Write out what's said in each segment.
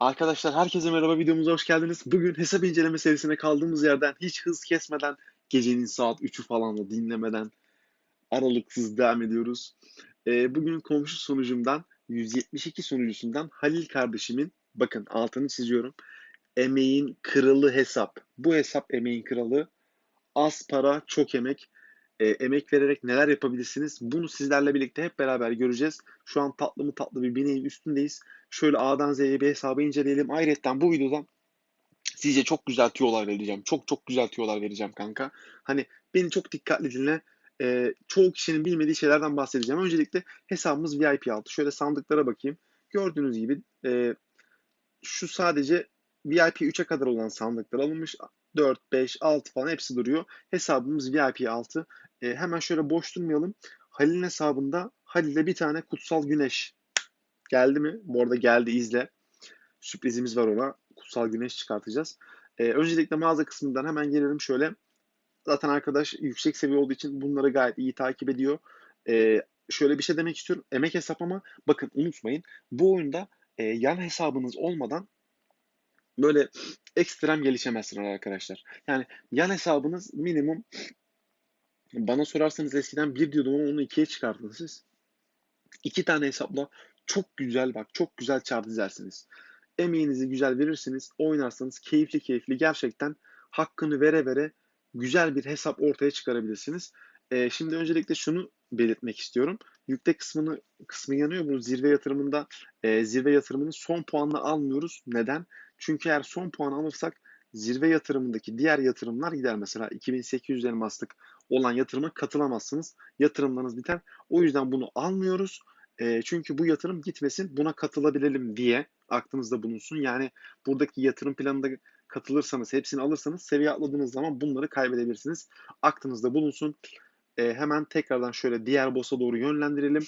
Arkadaşlar herkese merhaba videomuza hoş geldiniz. Bugün hesap inceleme serisine kaldığımız yerden hiç hız kesmeden gecenin saat 3'ü falan da dinlemeden aralıksız devam ediyoruz. Ee, bugün komşu sonucumdan 172 sonucusundan Halil kardeşimin bakın altını çiziyorum. Emeğin kralı hesap. Bu hesap emeğin kralı. Az para çok emek. Ee, emek vererek neler yapabilirsiniz? Bunu sizlerle birlikte hep beraber göreceğiz. Şu an tatlı mı tatlı bir bineğin üstündeyiz. Şöyle A'dan Z'ye bir hesabı inceleyelim. Ayrıca bu videodan size çok güzel tüyolar vereceğim. Çok çok güzel tüyolar vereceğim kanka. Hani beni çok dikkatli dinle. Ee, çoğu kişinin bilmediği şeylerden bahsedeceğim. Öncelikle hesabımız VIP altı. Şöyle sandıklara bakayım. Gördüğünüz gibi e, şu sadece VIP 3'e kadar olan sandıklar alınmış. 4, 5, 6 falan hepsi duruyor. Hesabımız VIP 6. E, hemen şöyle boş durmayalım. Halil'in hesabında Halil'e bir tane kutsal güneş geldi mi? Bu arada geldi izle. Sürprizimiz var ona. Kutsal güneş çıkartacağız. E, öncelikle mağaza kısmından hemen gelelim şöyle. Zaten arkadaş yüksek seviye olduğu için bunları gayet iyi takip ediyor. E, şöyle bir şey demek istiyorum. Emek hesap ama bakın unutmayın. Bu oyunda e, yan hesabınız olmadan böyle ekstrem gelişemezsiniz arkadaşlar. Yani yan hesabınız minimum bana sorarsanız eskiden bir diyordum ama onu ikiye çıkardınız siz. İki tane hesapla çok güzel bak çok güzel çar dizersiniz. Emeğinizi güzel verirsiniz. Oynarsanız keyifli keyifli gerçekten hakkını vere vere güzel bir hesap ortaya çıkarabilirsiniz. Ee, şimdi öncelikle şunu belirtmek istiyorum. Yükle kısmını kısmı yanıyor. Bu zirve yatırımında e, zirve yatırımının son puanını almıyoruz. Neden? Çünkü eğer son puan alırsak zirve yatırımındaki diğer yatırımlar gider. Mesela 2800 elmaslık olan yatırıma katılamazsınız. Yatırımlarınız biter. O yüzden bunu almıyoruz. E, çünkü bu yatırım gitmesin buna katılabilelim diye aklınızda bulunsun. Yani buradaki yatırım planında katılırsanız hepsini alırsanız seviye atladığınız zaman bunları kaybedebilirsiniz. Aklınızda bulunsun. E, hemen tekrardan şöyle diğer boss'a doğru yönlendirelim.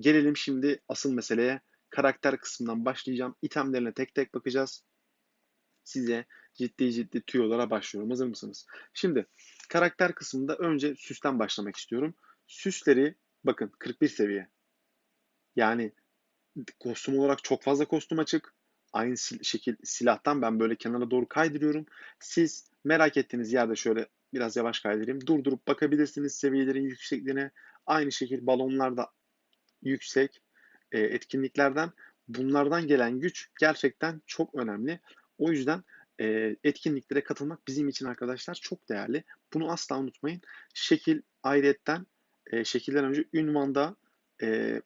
Gelelim şimdi asıl meseleye. Karakter kısmından başlayacağım. İtemlerine tek tek bakacağız. Size ciddi ciddi tüyolara başlıyorum. Hazır mısınız? Şimdi karakter kısmında önce süsten başlamak istiyorum. Süsleri bakın 41 seviye. Yani kostüm olarak çok fazla kostüm açık. Aynı sil- şekil silahtan ben böyle kenara doğru kaydırıyorum. Siz merak ettiğiniz yerde şöyle biraz yavaş kaydırayım. Durdurup bakabilirsiniz seviyelerin yüksekliğine. Aynı şekil balonlar da yüksek e, etkinliklerden. Bunlardan gelen güç gerçekten çok önemli. O yüzden e, etkinliklere katılmak bizim için arkadaşlar çok değerli. Bunu asla unutmayın. Şekil ayrıyetten e, şekilden önce ünvanda e,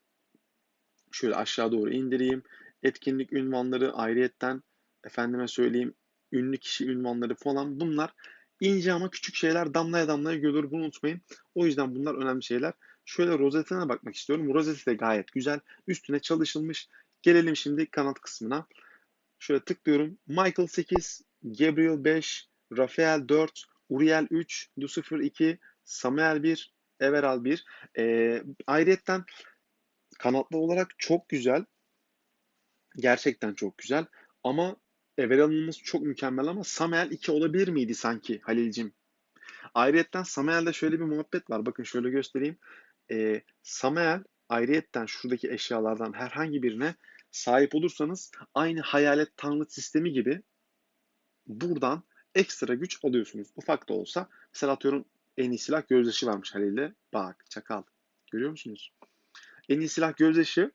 şöyle aşağı doğru indireyim. Etkinlik ünvanları ayrıyetten efendime söyleyeyim ünlü kişi ünvanları falan bunlar ince ama küçük şeyler damlaya damlaya görülür bunu unutmayın. O yüzden bunlar önemli şeyler. Şöyle rozetine bakmak istiyorum. Rozeti de gayet güzel. Üstüne çalışılmış. Gelelim şimdi kanat kısmına. Şöyle tıklıyorum. Michael 8, Gabriel 5, Rafael 4, Uriel 3, Lucifer 2, Samuel 1, Everal 1. Ee, ayrıyetten kanatlı olarak çok güzel. Gerçekten çok güzel. Ama Everal'ımız çok mükemmel ama Samuel 2 olabilir miydi sanki Halil'cim? Ayrıyetten Samuel'de şöyle bir muhabbet var. Bakın şöyle göstereyim. Ee, Samuel ayrıyetten şuradaki eşyalardan herhangi birine sahip olursanız aynı hayalet tanrı sistemi gibi buradan ekstra güç alıyorsunuz. Ufak da olsa. Mesela atıyorum en iyi silah gözyaşı varmış Halil'de. Bak çakal. Görüyor musunuz? En iyi silah gözyaşı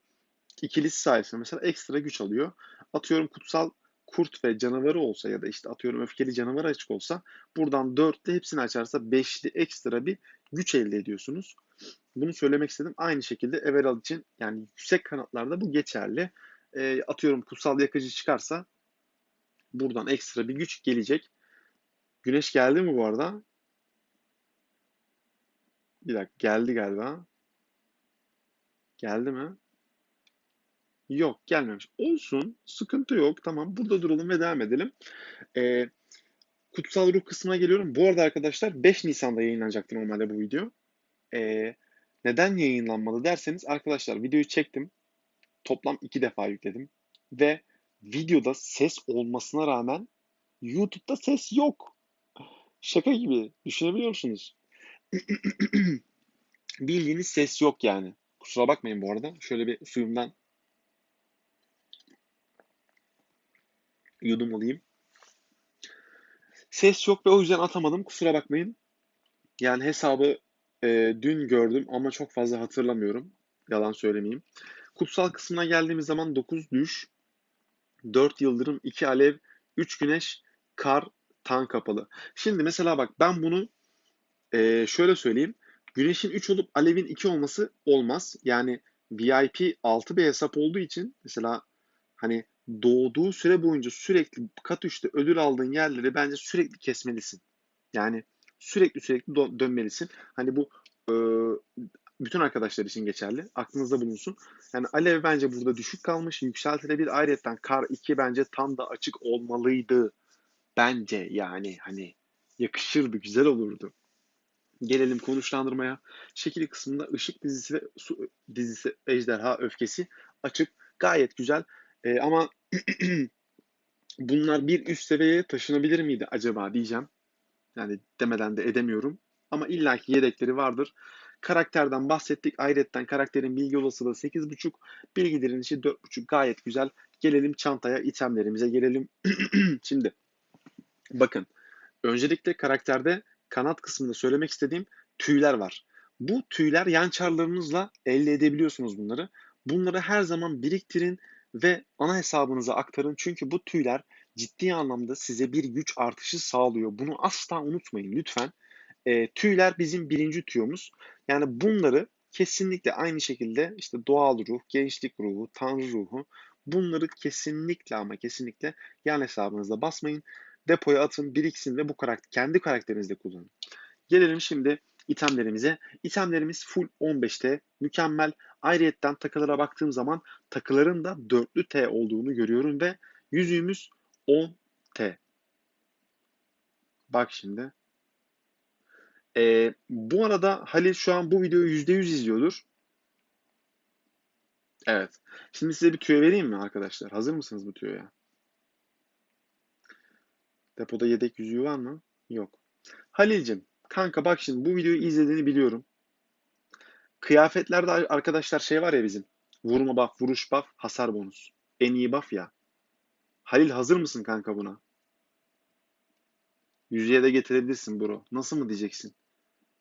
ikilisi sayesinde mesela ekstra güç alıyor. Atıyorum kutsal kurt ve canavarı olsa ya da işte atıyorum öfkeli canavarı açık olsa buradan dörtte hepsini açarsa beşli ekstra bir güç elde ediyorsunuz. Bunu söylemek istedim. Aynı şekilde Everal için yani yüksek kanatlarda bu geçerli. E, atıyorum kutsal yakıcı çıkarsa buradan ekstra bir güç gelecek. Güneş geldi mi bu arada? Bir dakika geldi galiba. Geldi mi? Yok gelmemiş. Olsun. Sıkıntı yok. Tamam burada duralım ve devam edelim. Ee, kutsal ruh kısmına geliyorum. Bu arada arkadaşlar 5 Nisan'da yayınlanacaktı normalde bu video. Ee, neden yayınlanmadı derseniz arkadaşlar videoyu çektim. Toplam 2 defa yükledim. Ve videoda ses olmasına rağmen YouTube'da ses yok. Şaka gibi. Düşünebiliyor musunuz? Bildiğiniz ses yok yani. Kusura bakmayın bu arada. Şöyle bir suyumdan Yudum alayım. Ses yok ve o yüzden atamadım. Kusura bakmayın. Yani hesabı e, dün gördüm ama çok fazla hatırlamıyorum. Yalan söylemeyeyim. Kutsal kısmına geldiğimiz zaman 9 düş, 4 yıldırım, 2 alev, 3 güneş, kar, tan kapalı. Şimdi mesela bak ben bunu e, şöyle söyleyeyim. Güneşin 3 olup alevin 2 olması olmaz. Yani VIP 6 bir hesap olduğu için mesela hani doğduğu süre boyunca sürekli kat 3'te ödül aldığın yerleri bence sürekli kesmelisin. Yani sürekli sürekli dönmelisin. Hani bu e, bütün arkadaşlar için geçerli. Aklınızda bulunsun. Yani Alev bence burada düşük kalmış. Yükseltilebilir. Ayrıca Kar 2 bence tam da açık olmalıydı. Bence yani hani yakışırdı, güzel olurdu. Gelelim konuşlandırmaya. Şekil kısmında ışık dizisi ve su dizisi Ejderha Öfkesi açık. Gayet güzel. Ee, ama bunlar bir üst seviyeye taşınabilir miydi acaba diyeceğim. Yani demeden de edemiyorum. Ama illaki yedekleri vardır. Karakterden bahsettik. Ayrıca karakterin bilgi olasılığı 8.5. Bilgi direnişi 4.5. Gayet güzel. Gelelim çantaya, itemlerimize gelelim. Şimdi bakın. Öncelikle karakterde kanat kısmında söylemek istediğim tüyler var. Bu tüyler yan çarlarınızla elde edebiliyorsunuz bunları. Bunları her zaman biriktirin ve ana hesabınıza aktarın. Çünkü bu tüyler ciddi anlamda size bir güç artışı sağlıyor. Bunu asla unutmayın lütfen. E, tüyler bizim birinci tüyomuz. Yani bunları kesinlikle aynı şekilde işte doğal ruh, gençlik ruhu, tanrı ruhu bunları kesinlikle ama kesinlikle yan hesabınızda basmayın. Depoya atın, biriksin ve bu karakter, kendi karakterinizde kullanın. Gelelim şimdi itemlerimize. İtemlerimiz full 15T. Mükemmel. Ayrıyetten takılara baktığım zaman takıların da dörtlü T olduğunu görüyorum ve yüzüğümüz 10T. Bak şimdi. Ee, bu arada Halil şu an bu videoyu %100 izliyordur. Evet. Şimdi size bir tüyo vereyim mi arkadaşlar? Hazır mısınız bu tüyoya? Depoda yedek yüzüğü var mı? Yok. Halil'cim kanka bak şimdi bu videoyu izlediğini biliyorum. Kıyafetlerde arkadaşlar şey var ya bizim. Vurma buff, vuruş buff, hasar bonus. En iyi buff ya. Halil hazır mısın kanka buna? Yüzüğe de getirebilirsin bro. Nasıl mı diyeceksin?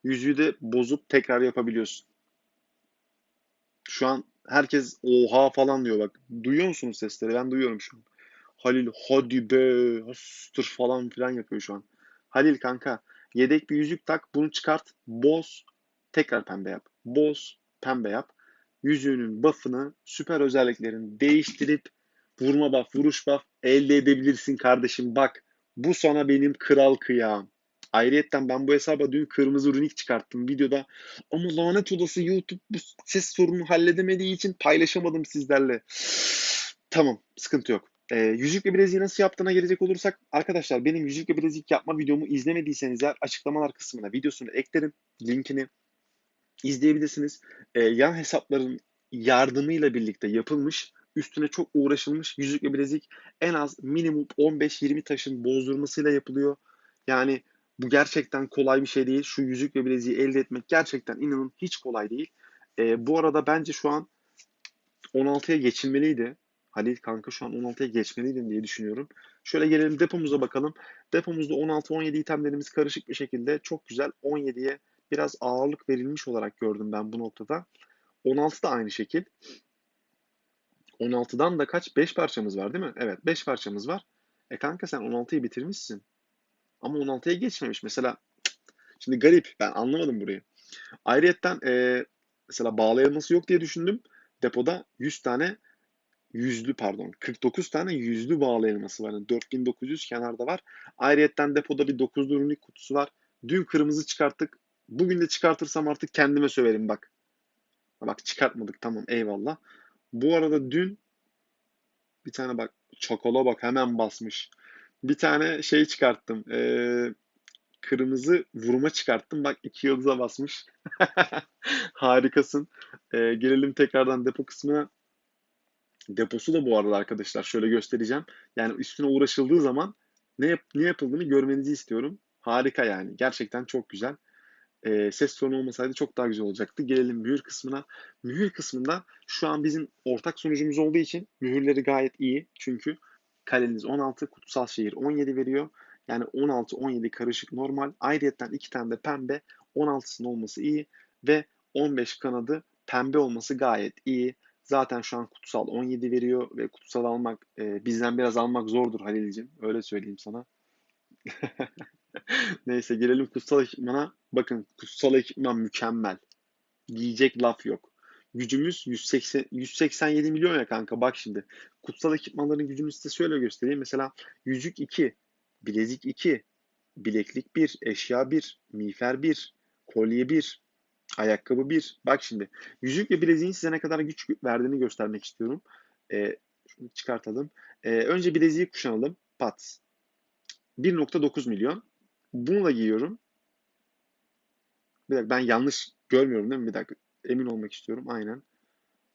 Yüzüğü de bozup tekrar yapabiliyorsun. Şu an herkes oha falan diyor bak. Duyuyor musunuz sesleri? Ben duyuyorum şu an. Halil hadi be hastır falan filan yapıyor şu an. Halil kanka yedek bir yüzük tak bunu çıkart boz tekrar pembe yap. Boz pembe yap. Yüzüğünün buff'ını süper özelliklerini değiştirip vurma buff vuruş buff elde edebilirsin kardeşim bak. Bu sana benim kral kıyam. Ayrıyetten ben bu hesaba dün kırmızı runik çıkarttım videoda. Ama lanet olası YouTube bu ses sorununu halledemediği için paylaşamadım sizlerle. tamam sıkıntı yok. E, yüzük ve bileziği nasıl yaptığına gelecek olursak arkadaşlar benim yüzük ve bilezik yapma videomu izlemediyseniz eğer açıklamalar kısmına videosunu eklerim. Linkini izleyebilirsiniz. E, yan hesapların yardımıyla birlikte yapılmış üstüne çok uğraşılmış yüzük ve bilezik en az minimum 15-20 taşın bozdurmasıyla yapılıyor. Yani bu gerçekten kolay bir şey değil. Şu yüzük ve bileziği elde etmek gerçekten inanın hiç kolay değil. E, bu arada bence şu an 16'ya geçilmeliydi. Halil kanka şu an 16'ya geçmeliydin diye düşünüyorum. Şöyle gelelim depomuza bakalım. Depomuzda 16-17 itemlerimiz karışık bir şekilde çok güzel. 17'ye biraz ağırlık verilmiş olarak gördüm ben bu noktada. 16 da aynı şekil. 16'dan da kaç? 5 parçamız var değil mi? Evet 5 parçamız var. E kanka sen 16'yı bitirmişsin. Ama 16'ya geçmemiş. Mesela şimdi garip. Ben anlamadım burayı. Ayrıyetten e, mesela bağlayaması yok diye düşündüm. Depoda 100 tane yüzlü pardon 49 tane yüzlü bağlı elması var. Yani 4900 kenarda var. Ayrıyetten depoda bir 9 runik kutusu var. Dün kırmızı çıkarttık. Bugün de çıkartırsam artık kendime söverim bak. Bak çıkartmadık tamam eyvallah. Bu arada dün bir tane bak çakola bak hemen basmış. Bir tane şey çıkarttım. Ee, kırmızı vurma çıkarttım. Bak iki yıldıza basmış. Harikasın. Ee, gelelim tekrardan depo kısmına. Deposu da bu arada arkadaşlar şöyle göstereceğim. Yani üstüne uğraşıldığı zaman ne, yap ne yapıldığını görmenizi istiyorum. Harika yani. Gerçekten çok güzel. E, ses sorunu olmasaydı çok daha güzel olacaktı. Gelelim mühür kısmına. Mühür kısmında şu an bizim ortak sonucumuz olduğu için mühürleri gayet iyi. Çünkü Kaleniz 16, kutsal şehir 17 veriyor. Yani 16-17 karışık normal. Ayrıyeten iki tane de pembe 16'sının olması iyi ve 15 kanadı pembe olması gayet iyi. Zaten şu an kutsal 17 veriyor ve kutsal almak e, bizden biraz almak zordur Halil'ciğim. Öyle söyleyeyim sana. Neyse gelelim kutsal ekipmana. Bakın kutsal ekipman mükemmel. Diyecek laf yok. Gücümüz 180, 187 milyon ya kanka bak şimdi. Kutsal ekipmanların gücünü size şöyle göstereyim. Mesela yüzük 2, bilezik 2, bileklik 1, eşya 1, miğfer 1, kolye 1, ayakkabı 1. Bak şimdi yüzük ve bileziğin size ne kadar güç verdiğini göstermek istiyorum. Ee, şunu çıkartalım. Ee, önce bileziği kuşanalım. Pat. 1.9 milyon. Bunu da giyiyorum. Bir dakika ben yanlış görmüyorum değil mi? Bir dakika emin olmak istiyorum. Aynen.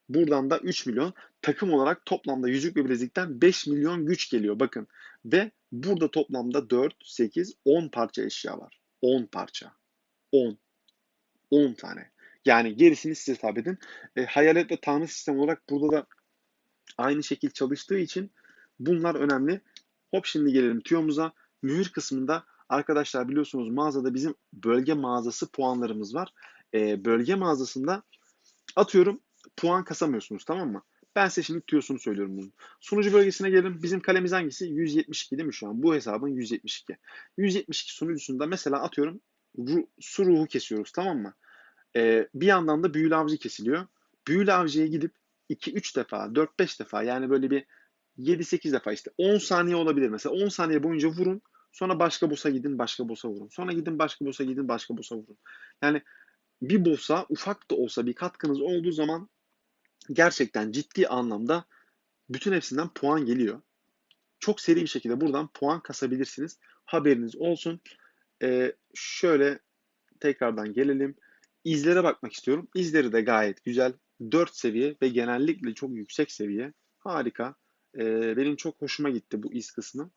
Buradan da 3 milyon. Takım olarak toplamda yüzük ve bilezikten 5 milyon güç geliyor. Bakın. Ve burada toplamda 4, 8, 10 parça eşya var. 10 parça. 10. 10 tane. Yani gerisini siz hesap edin. E, hayalet ve tanrı sistemi olarak burada da aynı şekil çalıştığı için bunlar önemli. Hop şimdi gelelim tüyomuza. Mühür kısmında arkadaşlar biliyorsunuz mağazada bizim bölge mağazası puanlarımız var. E, bölge mağazasında atıyorum puan kasamıyorsunuz tamam mı? Ben size şimdi tüyosunu söylüyorum bunun. Sunucu bölgesine gelelim. Bizim kalemiz hangisi? 172 değil mi şu an? Bu hesabın 172. 172 sunucusunda mesela atıyorum ru, su ruhu kesiyoruz tamam mı? Ee, bir yandan da büyülü avcı kesiliyor. Büyülü avcıya gidip 2-3 defa, 4-5 defa yani böyle bir 7-8 defa işte 10 saniye olabilir mesela. 10 saniye boyunca vurun. Sonra başka boss'a gidin, başka boss'a vurun. Sonra gidin başka boss'a gidin, başka boss'a vurun. Yani bir boss'a ufak da olsa bir katkınız olduğu zaman gerçekten ciddi anlamda bütün hepsinden puan geliyor. Çok seri bir şekilde buradan puan kasabilirsiniz. Haberiniz olsun. Ee, şöyle tekrardan gelelim. İzlere bakmak istiyorum. İzleri de gayet güzel. 4 seviye ve genellikle çok yüksek seviye. Harika. Ee, benim çok hoşuma gitti bu iz kısmı.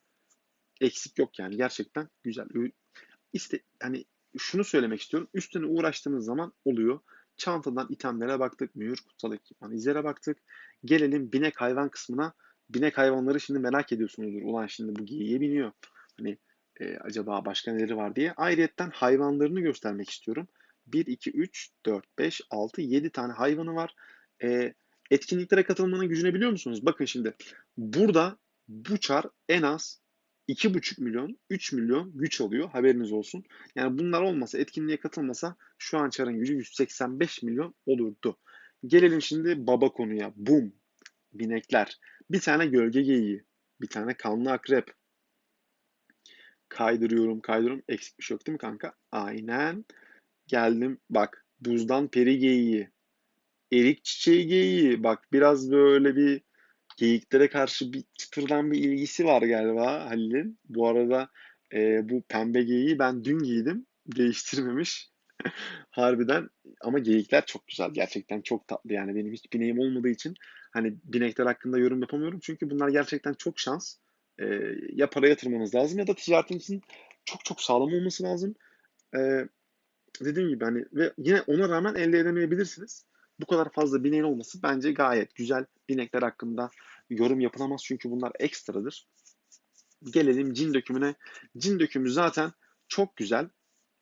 Eksik yok yani gerçekten güzel. İşte hani şunu söylemek istiyorum. Üstüne uğraştığınız zaman oluyor. Çantadan itemlere baktık. Mühür, kutsal ekipman, izlere baktık. Gelelim binek hayvan kısmına. Binek hayvanları şimdi merak ediyorsunuzdur. Ulan şimdi bu giyiye biniyor. Hani e, acaba başka neleri var diye. Ayrıyetten hayvanlarını göstermek istiyorum. 1, 2, 3, 4, 5, 6, 7 tane hayvanı var. E, etkinliklere katılmanın gücünü biliyor musunuz? Bakın şimdi burada bu çar en az 2,5 milyon, 3 milyon güç alıyor. Haberiniz olsun. Yani bunlar olmasa, etkinliğe katılmasa şu an çarın gücü 185 milyon olurdu. Gelelim şimdi baba konuya. Bum. Binekler. Bir tane gölge geyiği. Bir tane kanlı akrep. Kaydırıyorum, kaydırıyorum. Eksik bir şey yok değil mi kanka? Aynen. Geldim. Bak. Buzdan peri geyiği. Erik çiçeği geyiği. Bak biraz böyle bir geyiklere karşı bir çıtırdan bir ilgisi var galiba Halil'in. Bu arada e, bu pembe geyiği ben dün giydim. Değiştirmemiş. Harbiden ama geyikler çok güzel. Gerçekten çok tatlı yani. Benim hiç bineğim olmadığı için hani binekler hakkında yorum yapamıyorum. Çünkü bunlar gerçekten çok şans. E, ya para yatırmanız lazım ya da ticaretinizin çok çok sağlam olması lazım. E, dediğim gibi hani ve yine ona rağmen elde edemeyebilirsiniz bu kadar fazla bineğin olması bence gayet güzel. Binekler hakkında yorum yapılamaz çünkü bunlar ekstradır. Gelelim cin dökümüne. Cin dökümü zaten çok güzel.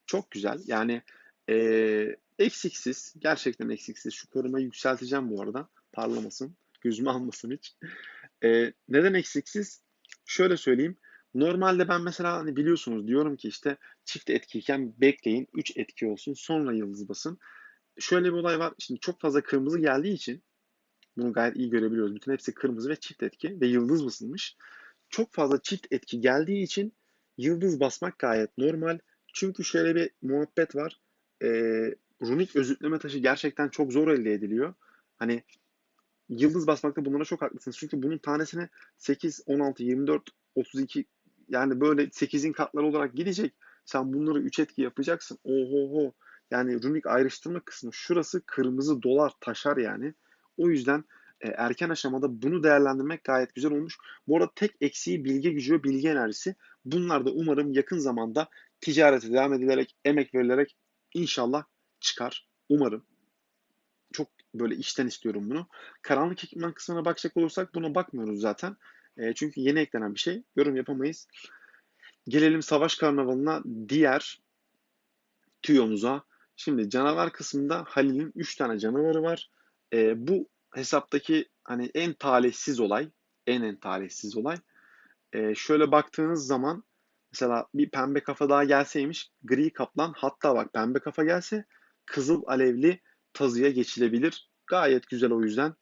Çok güzel. Yani ee, eksiksiz. Gerçekten eksiksiz. Şu korumayı yükselteceğim bu arada. Parlamasın. Gözümü almasın hiç. E, neden eksiksiz? Şöyle söyleyeyim. Normalde ben mesela hani biliyorsunuz diyorum ki işte çift etkiyken bekleyin 3 etki olsun sonra yıldız basın şöyle bir olay var. Şimdi çok fazla kırmızı geldiği için bunu gayet iyi görebiliyoruz. Bütün hepsi kırmızı ve çift etki ve yıldız basılmış. Çok fazla çift etki geldiği için yıldız basmak gayet normal. Çünkü şöyle bir muhabbet var. E, runik özütleme taşı gerçekten çok zor elde ediliyor. Hani yıldız basmakta bunlara çok haklısınız. Çünkü bunun tanesine 8, 16, 24, 32 yani böyle 8'in katları olarak gidecek. Sen bunları 3 etki yapacaksın. Oho ho. Yani runik ayrıştırma kısmı şurası kırmızı dolar taşar yani. O yüzden e, erken aşamada bunu değerlendirmek gayet güzel olmuş. Bu arada tek eksiği bilgi gücü ve bilgi enerjisi. Bunlar da umarım yakın zamanda ticarete devam edilerek, emek verilerek inşallah çıkar. Umarım. Böyle işten istiyorum bunu. Karanlık ekipman kısmına bakacak olursak buna bakmıyoruz zaten. E, çünkü yeni eklenen bir şey. Yorum yapamayız. Gelelim savaş karnavalına diğer tüyomuza. Şimdi canavar kısmında Halil'in 3 tane canavarı var. E, bu hesaptaki hani en talihsiz olay, en en talihsiz olay. E, şöyle baktığınız zaman mesela bir pembe kafa daha gelseymiş, gri kaplan hatta bak pembe kafa gelse kızıl alevli tazıya geçilebilir. Gayet güzel o yüzden.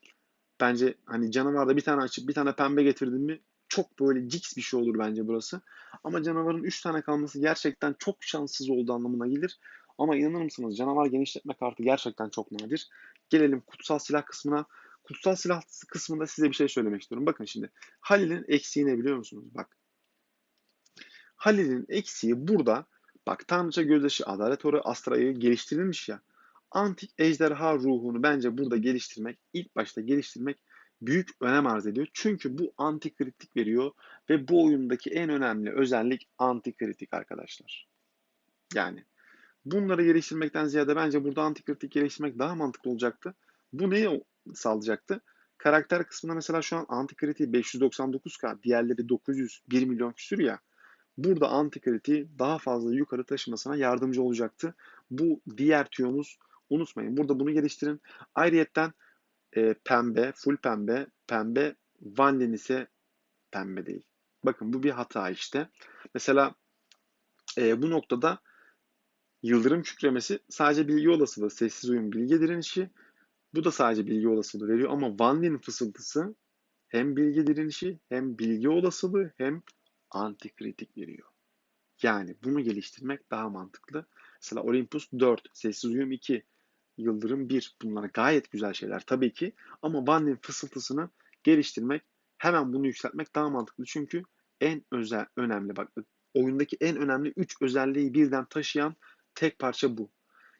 Bence hani canavarda bir tane açıp bir tane pembe getirdin mi çok böyle cix bir şey olur bence burası. Ama canavarın 3 tane kalması gerçekten çok şanssız olduğu anlamına gelir. Ama inanır mısınız canavar genişletme kartı gerçekten çok nadir. Gelelim kutsal silah kısmına. Kutsal silah kısmında size bir şey söylemek istiyorum. Bakın şimdi Halil'in eksiği ne biliyor musunuz? Bak. Halil'in eksiği burada bak Tanrıça Gözyaşı Adalet Oru Astra'yı geliştirilmiş ya. Antik ejderha ruhunu bence burada geliştirmek, ilk başta geliştirmek büyük önem arz ediyor. Çünkü bu antikritik veriyor ve bu oyundaki en önemli özellik antikritik arkadaşlar. Yani bunları geliştirmekten ziyade bence burada antikritik geliştirmek daha mantıklı olacaktı. Bu neyi sağlayacaktı? Karakter kısmında mesela şu an antikritiği 599k, diğerleri 900, 1 milyon küsür ya. Burada antikritiği daha fazla yukarı taşımasına yardımcı olacaktı. Bu diğer tüyomuz unutmayın. Burada bunu geliştirin. Ayrıyetten e, pembe, full pembe, pembe, Vanillin ise pembe değil. Bakın bu bir hata işte. Mesela e, bu noktada yıldırım kükremesi sadece bilgi olasılığı, sessiz uyum bilgi direnişi. Bu da sadece bilgi olasılığı veriyor ama Vanillin fısıltısı hem bilgi direnişi hem bilgi olasılığı hem antikritik veriyor. Yani bunu geliştirmek daha mantıklı. Mesela Olympus 4, Sessiz Uyum 2, Yıldırım 1 bunlar gayet güzel şeyler tabii ki. Ama Van'in fısıltısını geliştirmek, hemen bunu yükseltmek daha mantıklı. Çünkü en özel, önemli bak oyundaki en önemli 3 özelliği birden taşıyan tek parça bu.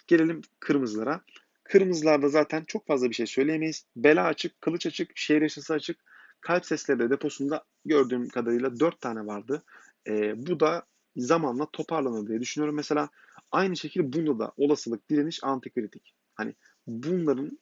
Gelelim kırmızılara. Kırmızılarda zaten çok fazla bir şey söyleyemeyiz. Bela açık, kılıç açık, şehir yaşası açık. Kalp sesleri de deposunda gördüğüm kadarıyla 4 tane vardı. E, bu da zamanla toparlanır diye düşünüyorum. Mesela aynı şekilde bunda da olasılık, direniş, antikritik. Hani bunların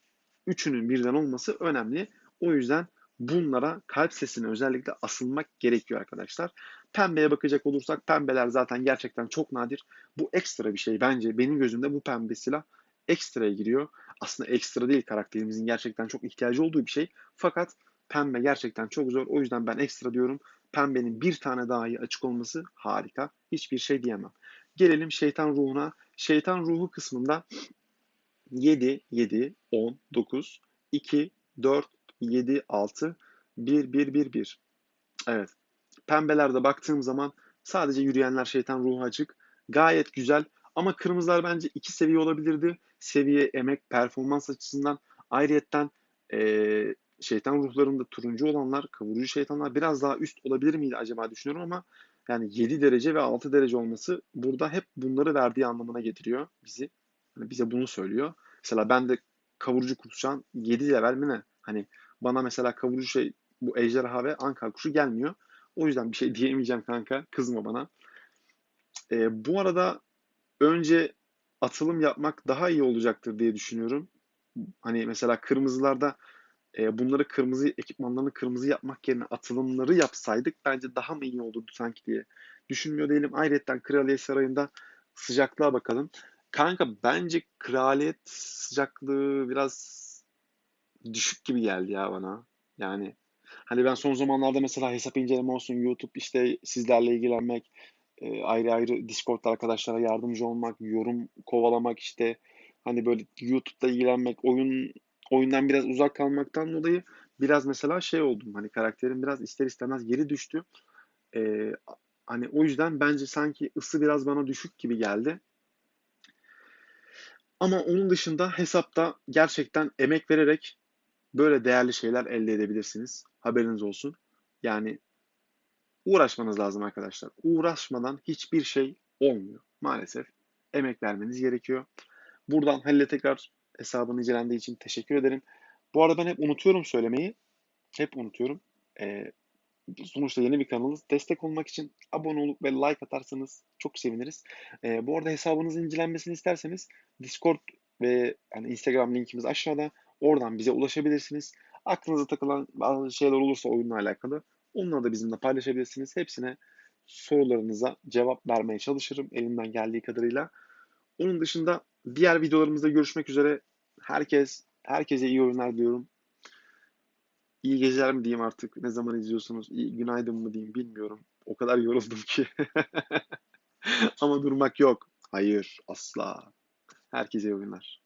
üçünün birden olması önemli. O yüzden bunlara kalp sesine özellikle asılmak gerekiyor arkadaşlar. Pembeye bakacak olursak pembeler zaten gerçekten çok nadir. Bu ekstra bir şey bence. Benim gözümde bu pembe silah ekstraya giriyor. Aslında ekstra değil karakterimizin gerçekten çok ihtiyacı olduğu bir şey. Fakat pembe gerçekten çok zor. O yüzden ben ekstra diyorum. Pembenin bir tane daha iyi açık olması harika. Hiçbir şey diyemem. Gelelim şeytan ruhuna. Şeytan ruhu kısmında 7, 7, 10, 9, 2, 4, 7, 6, 1, 1, 1, 1. Evet. Pembelerde baktığım zaman sadece yürüyenler şeytan ruhu açık. Gayet güzel. Ama kırmızılar bence iki seviye olabilirdi. Seviye, emek, performans açısından. Ayrıyetten ee, şeytan ruhlarında turuncu olanlar, kavurucu şeytanlar biraz daha üst olabilir miydi acaba düşünüyorum ama yani 7 derece ve 6 derece olması burada hep bunları verdiği anlamına getiriyor bizi. Hani bize bunu söylüyor. Mesela ben de kavurucu kuşan 7 level mi ne? Hani bana mesela kavurucu şey bu ejderha ve ankar kuşu gelmiyor. O yüzden bir şey diyemeyeceğim kanka. Kızma bana. Ee, bu arada önce atılım yapmak daha iyi olacaktır diye düşünüyorum. Hani mesela kırmızılarda e, bunları kırmızı ekipmanlarını kırmızı yapmak yerine atılımları yapsaydık bence daha mı iyi olurdu sanki diye düşünmüyor değilim. Ayrıca Kraliyet Sarayı'nda sıcaklığa bakalım. Kanka bence kraliyet sıcaklığı biraz düşük gibi geldi ya bana. Yani hani ben son zamanlarda mesela hesap inceleme olsun YouTube işte sizlerle ilgilenmek, e, ayrı ayrı Discord'da arkadaşlara yardımcı olmak, yorum kovalamak işte hani böyle YouTube'da ilgilenmek, oyun oyundan biraz uzak kalmaktan dolayı biraz mesela şey oldum. Hani karakterim biraz ister istemez geri düştü. E, hani o yüzden bence sanki ısı biraz bana düşük gibi geldi. Ama onun dışında hesapta gerçekten emek vererek böyle değerli şeyler elde edebilirsiniz. Haberiniz olsun. Yani uğraşmanız lazım arkadaşlar. Uğraşmadan hiçbir şey olmuyor. Maalesef emek vermeniz gerekiyor. Buradan Halil'e tekrar hesabını incelendiği için teşekkür ederim. Bu arada ben hep unutuyorum söylemeyi. Hep unutuyorum. Ee, sonuçta yeni bir kanalız. Destek olmak için abone olup ve like atarsanız çok seviniriz. Ee, bu arada hesabınızın incelenmesini isterseniz Discord ve yani Instagram linkimiz aşağıda. Oradan bize ulaşabilirsiniz. Aklınıza takılan bazı şeyler olursa oyunla alakalı Onları da bizimle paylaşabilirsiniz. Hepsine sorularınıza cevap vermeye çalışırım elimden geldiği kadarıyla. Onun dışında diğer videolarımızda görüşmek üzere. Herkes herkese iyi oyunlar diyorum. İyi geceler mi diyeyim artık? Ne zaman izliyorsunuz? İyi, günaydın mı diyeyim bilmiyorum. O kadar yoruldum ki. Ama durmak yok. Hayır, asla. Herkese iyi oyunlar.